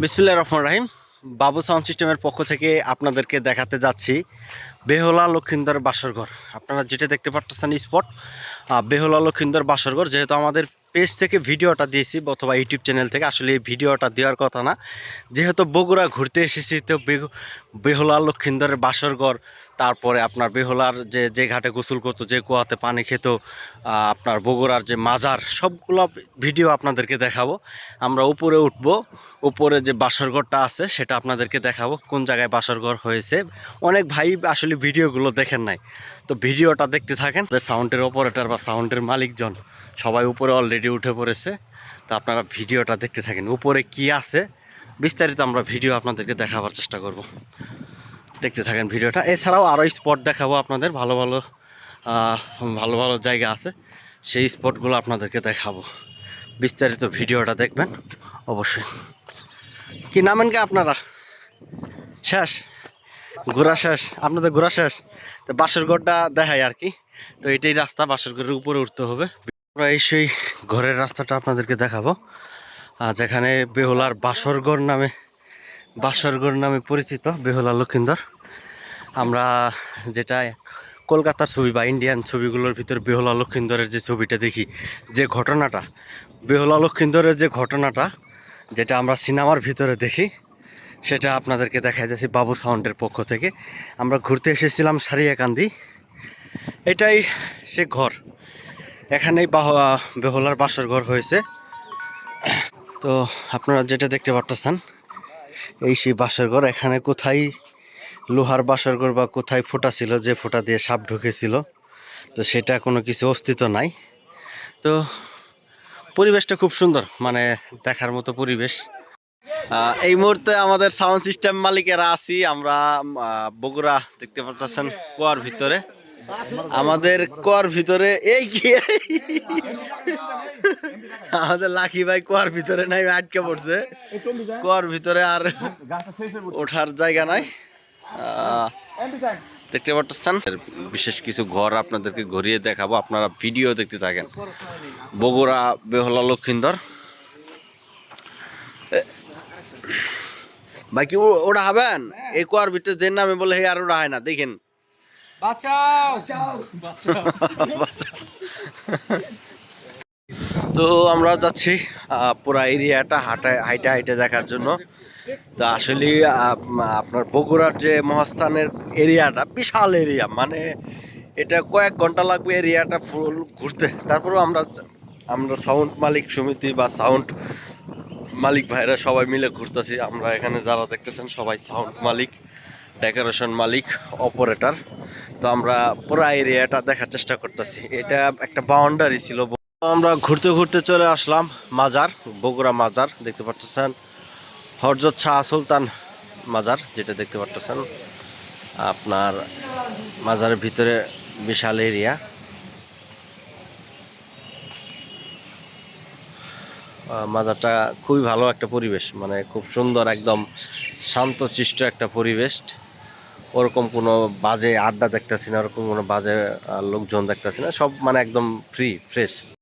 বিসমুল্লাহ রহমান রাহিম। বাবু সাউন্ড সিস্টেমের পক্ষ থেকে আপনাদেরকে দেখাতে যাচ্ছি বেহলা লক্ষিন্দর বাসরঘর আপনারা যেটা দেখতে পাচ্ছেন স্পট বেহলা লক্ষিন্দর বাসরঘর যেহেতু আমাদের পেজ থেকে ভিডিওটা দিয়েছি, অথবা ইউটিউব চ্যানেল থেকে, আসলে এই ভিডিওটা দেওয়ার কথা না। যেহেতু বগুড়া ঘুরতে এসেছি, তো বেহলা লক্ষিন্দরের বাসরঘর তারপরে আপনার বেহলার যে যে ঘাটে গোসল করতো, যে কুয়াতে পানি খেত আপনার বগুড়ার যে মাজার, সবগুলো ভিডিও আপনাদেরকে দেখাবো। আমরা উপরে উঠবো, উপরে যে বাসরঘরটা আছে, সেটা আপনাদেরকে দেখাবো, কোন জায়গায় বাসরঘর হয়েছে। অনেক ভাই আসলে ভিডিওগুলো দেখেন নাই। তো ভিডিওটা দেখতে থাকেন সাউন্ডের অপারেটর বা সাউন্ডের মালিকজন সবাই উপরে অলরেডি উঠে পড়েছে। তো আপনারা ভিডিওটা দেখতে থাকেন, উপরে কি আছে বিস্তারিত আমরা ভিডিও আপনাদেরকে দেখাবার চেষ্টা করব। দেখতে থাকেন ভিডিওটা। এছাড়াও আরও স্পট দেখাবো আপনাদের। ভালো ভালো ভালো ভালো জায়গা আছে। সেই স্পটগুলো আপনাদেরকে দেখাবো। বিস্তারিত ভিডিওটা দেখবেন, অবশ্যই। কি নামেন কে আপনারা? শেষ? ঘোরা শেষ? আপনাদের ঘোরা শেষ? তো বাসরঘরটা দেখাই আর কি। তো এটাই রাস্তা বাসরঘরের উপরে উঠতে হবে। আমরা এই সেই ঘরের রাস্তাটা আপনাদেরকে দেখাবো। যেখানে বেহুলার বাসরগড় নামে বাসরগড় নামে পরিচিত বেহুলা লক্ষিন্দর। আমরা যেটা কলকাতার ছবি বা ইন্ডিয়ান ছবিগুলোর ভিতর বেহুলা লক্ষিন্দরের যে ছবিটা দেখি, যে ঘটনাটা, বেহুলা লক্ষিন্দরের যে ঘটনাটা, যেটা আমরা সিনেমার ভিতরে দেখি, সেটা আপনাদেরকে দেখাই যাচ্ছি বাবু সাউন্ডের পক্ষ থেকে। আমরা ঘুরতে এসেছিলাম সারিয়াকান্দি। এটাই সে ঘর। এখানেই বাহ- বেহুলার বাসর ঘর হয়েছে। তো আপনারা যেটা দেখতে পারতেছেন, এই সেই বাসর ঘর। এখানে কোথায় লোহার বাসর ঘর বা কোথায় ফোঁটা ছিল, যে ফোঁটা দিয়ে সাপ ঢুকেছিল, তো সেটা কোনো কিছু অস্তিত্ব নাই। তো পরিবেশটা খুব সুন্দর মানে দেখার মতো পরিবেশ। এই মুহূর্তে আমাদের সাউন্ড সিস্টেম মালিকেরা আছি, আমরা বগুড়া দেখতে পাচ্ছেন কুয়ার ভিতরে। আমাদের কর ভিতরে, এই কি? আমাদের লাকি ভাই কুয়ার ভিতরে নাই, আটকে পড়ছে। কুয়ার ভিতরে আর ওঠার জায়গা নাই। দেখতে পাচ্ছেন? বিশেষ কিছু ঘর আপনাদেরকে ঘুরিয়ে দেখাবো, আপনারা ভিডিও দেখতে থাকেন। বগুড়া, বেহলা, লক্ষিন্দর। বাকি ও- ওটা হবেন? এই কুয়ার ভিতরে যে নামে বলে হে আর ওটা হয় না, দেখেন। বাঁচাও। তো আমরা যাচ্ছি পুরা এরিয়াটা হাঁটা হাইটে হাইটে দেখার জন্য। তো আসলে আপনার বগুড়ার যে মহাস্থানের এরিয়াটা বিশাল এরিয়া মানে এটা কয়েক ঘণ্টা লাগবে এরিয়াটা ফুল ঘুরতে। তারপরেও আমরা আমরা সাউন্ড মালিক সমিতি বা সাউন্ড মালিক ভাইরা সবাই মিলে ঘুরতেছি। আমরা এখানে যারা দেখতেছেন সবাই সাউন্ড মালিক। ডেকোরেশন মালিক, অপারেটর। তো আমরা পুরো এরিয়াটা দেখার চেষ্টা করতেছি। এটা একটা বাউন্ডারি ছিল। আমরা ঘুরতে ঘুরতে চলে আসলাম মাজার, বগুড়া মাজার, দেখতে পাচ্ছেন হরজত শাহ সুলতান মাজার, যেটা দেখতে পাচ্ছেন আপনার মাজারের ভিতরে বিশাল এরিয়া। মাজারটা খুবই ভালো একটা পরিবেশ মানে খুব সুন্দর, একদম শান্তশিষ্ট একটা পরিবেশ। ওরকম কোনো বাজে আড্ডা দেখতেছি না, ওরকম কোনো বাজে লোকজন দেখতেছি না, সব মানে একদম ফ্রি ফ্রেশ